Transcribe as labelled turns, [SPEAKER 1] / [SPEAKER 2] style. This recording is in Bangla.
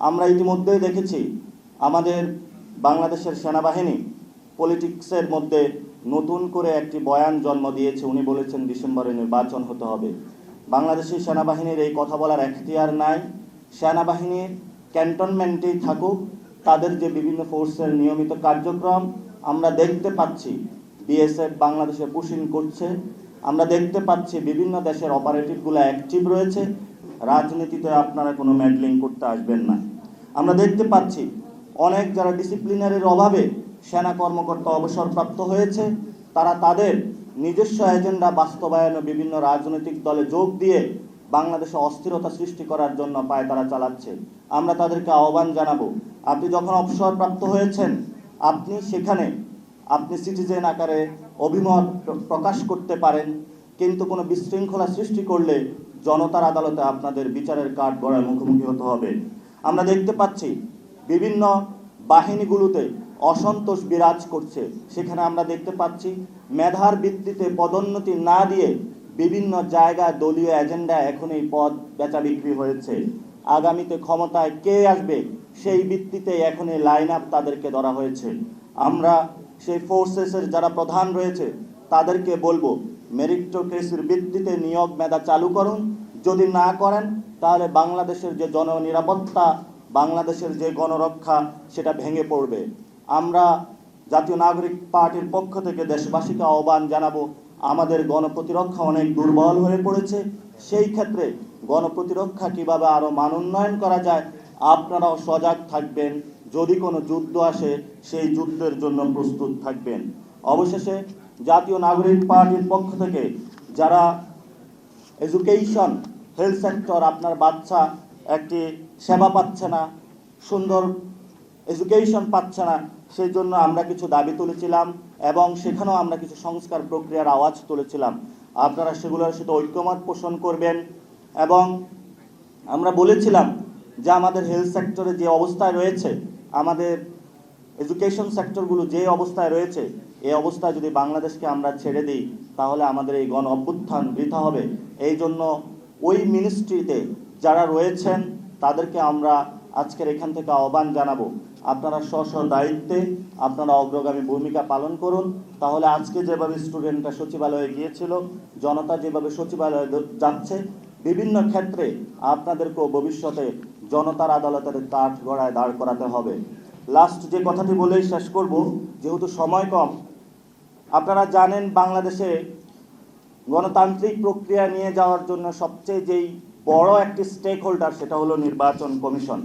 [SPEAKER 1] আমরা ইতিমধ্যেই দেখেছি আমাদের বাংলাদেশের সেনাবাহিনী পলিটিক্সের মধ্যে নতুন করে একটি বয়ান জন্ম দিয়েছে। উনি বলেছেন, ডিসেম্বরে নির্বাচন হতে হবে। বাংলাদেশি সেনাবাহিনীর এই কথা বলার এখতিয়ার নাই। সেনাবাহিনীর ক্যান্টনমেন্টেই থাকুক, তাদের যে বিভিন্ন ফোর্সের নিয়মিত কার্যক্রম, আমরা দেখতে পাচ্ছি বিএসএফ বাংলাদেশে পুশিং করছে। আমরা দেখতে পাচ্ছি বিভিন্ন দেশের অপারেটিভগুলো অ্যাক্টিভ রয়েছে। রাজনীতিতে আপনারা কোনো ম্যাডলিং করতে আসবেন না। আমরা দেখতে পাচ্ছি অনেক যারা ডিসিপ্লিনারির অভাবে সেনা কর্মকর্তা অবসরপ্রাপ্ত হয়েছে, তারা তাদের নিজস্ব এজেন্ডা বাস্তবায়নে বিভিন্ন রাজনৈতিক দলে যোগ দিয়ে বাংলাদেশে অস্থিরতা সৃষ্টি করার জন্য পায় তারা চালাচ্ছে। আমরা তাদেরকে আহ্বান জানাব, আপনি যখন অবসরপ্রাপ্ত হয়েছেন, আপনি সেখানে আপনি সিটিজেন আকারে অভিমত প্রকাশ করতে পারেন, কিন্তু কোনো বিশৃঙ্খলা সৃষ্টি করলে জনতার আদালতে আপনাদের বিচারের কাঠ গড়ার মুখোমুখি হতে হবে। আমরা দেখতে পাচ্ছি, বিভিন্ন বাহিনীগুলোতে অসন্তোষ বিরাজ করছে। সেখানে আমরা দেখতে পাচ্ছি, মেধার ভিত্তিতে পদোন্নতি না দিয়ে বিভিন্ন জায়গায় দলীয় এজেন্ডা এখন এই পদ বেচা বিক্রি হয়েছে। আগামীতে ক্ষমতায় কে আসবে, সেই ভিত্তিতে এখন এই লাইন আপ তাদেরকে ধরা হয়েছে। আমরা সেই ফোর্সেসের যারা প্রধান রয়েছে, তাদেরকে বলব মেরিটোক্রেসির ভিত্তিতে নিয়োগ মেধা চালু করুন। যদি না করেন, তাহলে বাংলাদেশের যে জননিরাপত্তা, বাংলাদেশের যে গণরক্ষা, সেটা ভেঙে পড়বে। আমরা জাতীয় নাগরিক পার্টির পক্ষ থেকে দেশবাসীকে আহ্বান জানাব, আমাদের গণপ্রতিরক্ষা অনেক দুর্বল হয়ে পড়েছে। সেই ক্ষেত্রে গণপ্রতিরক্ষা কীভাবে আরও মান উন্নয়ন করা যায়, আপনারাও সজাগ থাকবেন। যদি কোনো যুদ্ধ আসে, সেই যুদ্ধের জন্য প্রস্তুত থাকবেন। অবশেষে জাতীয় নাগরিক পার্টির পক্ষ থেকে যারা এডুকেশন, হেলথ সেক্টর, আপনার বাচ্চা একটি সেবা পাচ্ছে না, সুন্দর এডুকেশন পাচ্ছে না, সেই জন্য আমরা কিছু দাবি তুলেছিলাম এবং সেখানেও আমরা কিছু সংস্কার প্রক্রিয়ার আওয়াজ তুলেছিলাম। আপনারা সেগুলোর সাথে ঐক্যমত পোষণ করবেন এবং আমরা বলেছিলাম যে আমাদের হেলথ সেক্টরে যে অবস্থায় রয়েছে, আমাদের এডুকেশন সেক্টরগুলো যে অবস্থায় রয়েছে এই অবস্থায় যদি বাংলাদেশকে আমরা ছেড়ে দিই, তাহলে আমাদের এই গণ অভ্যুত্থান বৃথা হবে। এই জন্য ওই মিনিস্ট্রিতে যারা রয়েছেন, তাদেরকে আমরা আজকের এখান থেকে আহ্বান জানাব। আপনারা স্ব স্ব দায়িত্বে আপনারা অগ্রগামী ভূমিকা পালন করুন। তাহলে আজকে যেভাবে স্টুডেন্টরা সচিবালয়ে গিয়েছিল, জনতা যেভাবে সচিবালয়ে যাচ্ছে, বিভিন্ন ক্ষেত্রে আপনাদেরকেও ভবিষ্যতে জনতার আদালতের কাঠ গড়ায় দাঁড় করাতে হবে। লাস্ট যে কথাটি বলেই শেষ করব, যেহেতু সময় কম আপনারা জানেন বাংলাদেশে গণতান্ত্রিক প্রক্রিয়া নিয়ে যাওয়ার জন্য সবচেয়ে যেই বড় একটি স্টেক হোল্ডার সেটা হলো নির্বাচন কমিশন।